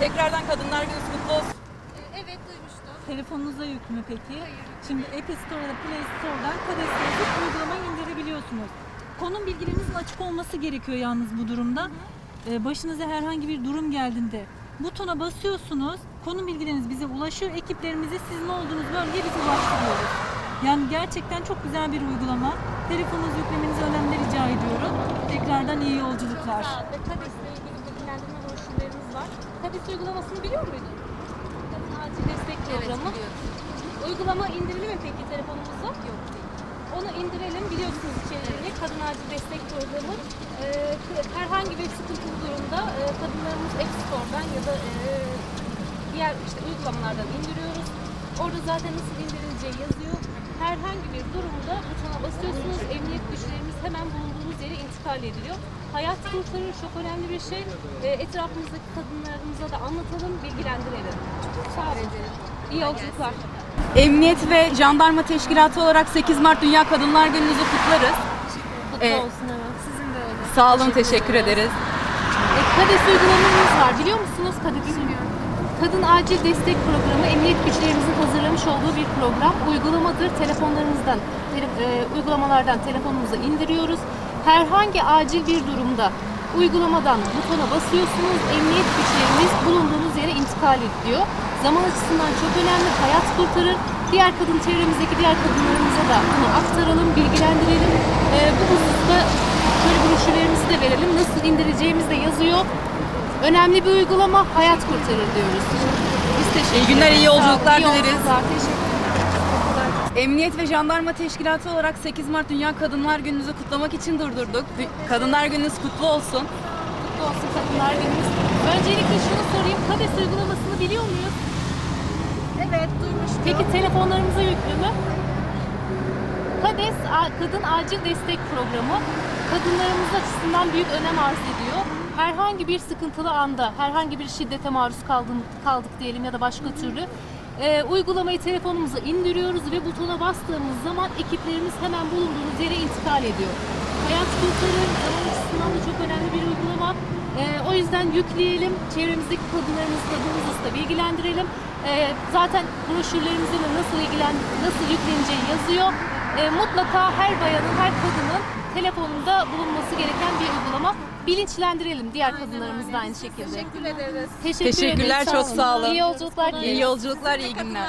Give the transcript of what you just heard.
tekrardan Kadınlar Günü kutlu olsun. Ee, Evet duymuştum. Telefonunuza yüklü mü peki? Hayır. Şimdi App Store'da Play Store'dan yazıp uygulamayı indirebiliyorsunuz. Konum bilgilerinizin açık olması gerekiyor yalnız bu durumda. Ee, başınıza herhangi bir durum geldiğinde butona basıyorsunuz. Konum bilgileriniz bize ulaşıyor. Ekiplerimize sizin olduğunuz bölgeye biz ulaştırıyoruz. Yani gerçekten çok güzel bir uygulama. Telefonunuzu yüklemenizi önemli rica ediyorum. Tekrardan iyi yolculuklar. Sağ ol. Var. KADES uygulamasını biliyor muydun? Kadın acil destek programı. Uygulama indirili mi peki telefonumuza? Yok Onu indirelim biliyorsunuz içeriğini. Kadın acil destek programı. K- herhangi bir sıkıntılı durumda e, kadınlarımız App Store'dan ya da e, diğer işte uygulamalardan indiriyoruz. Orada zaten nasıl indirileceği yazıyor. Herhangi bir durumda butona basıyorsunuz. Emniyet güçlerimiz hemen bulunduğunuz intikal ediliyor. Hayat kurtarır çok önemli bir şey. E, etrafımızdaki kadınlarımıza da anlatalım, bilgilendirelim. Sağ olun. İyi yolculuklar. Emniyet ve Jandarma Teşkilatı olarak 8 Mart Dünya Kadınlar Günü'nüzü kutlarız. Kutlu Evet. olsun evet. Sizin de öyle. Sağ olun, teşekkür ederiz. E, KADES uygulamamız var. Biliyor musunuz KADES Kadın Acil Destek Programı emniyet güçlerimizin hazırlamış olduğu bir program. Uygulamadır. Telefonlarımızdan, tele- e, uygulamalardan telefonumuza indiriyoruz. Herhangi acil bir durumda uygulamadan butona basıyorsunuz. Emniyet güçlerimiz bulunduğunuz yere intikal ediyor. Zaman açısından çok önemli. Hayat kurtarır. Diğer kadın çevremizdeki diğer kadınlarımıza da bunu aktaralım, bilgilendirelim. E, bu hususta şöyle broşürlerimizi de verelim. Nasıl indireceğimiz de yazıyor. Önemli bir uygulama hayat kurtarır diyoruz. Biz teşekkür İyi günler, ederiz. iyi yolculuklar dileriz. Teşekkür Emniyet ve Jandarma Teşkilatı olarak 8 Mart Dünya Kadınlar Günü'nüzü kutlamak için durdurduk. Kadınlar Gününüz kutlu olsun. Kutlu olsun Kadınlar Günümüz. Öncelikle şunu sorayım. KADES uygulamasını biliyor muyuz? Evet duymuştum. Peki telefonlarımıza yüklü mü? KADES Kadın Acil Destek Programı kadınlarımız açısından büyük önem arz ediyor. Herhangi bir sıkıntılı anda, herhangi bir şiddete maruz kaldım, kaldık diyelim ya da başka türlü e, uygulamayı telefonumuza indiriyoruz ve butona bastığımız zaman ekiplerimiz hemen bulunduğumuz yere intikal ediyor. Hayat kurtarır, açısından da çok önemli bir uygulama. E, o yüzden yükleyelim, çevremizdeki kadınlarımızı da bilgilendirelim. E, zaten broşürlerimizde de nasıl ilgilen, nasıl yükleneceği yazıyor. E, mutlaka her bayanın, her kadının telefonunda bulunması gereken bir uygulama. Bilinçlendirelim diğer kadınlarımız da aynı şekilde. Teşekkür ederiz. Teşekkür Teşekkürler, ederiz, çok sağ olun. İyi yolculuklar İyi dileriz. yolculuklar, iyi günler.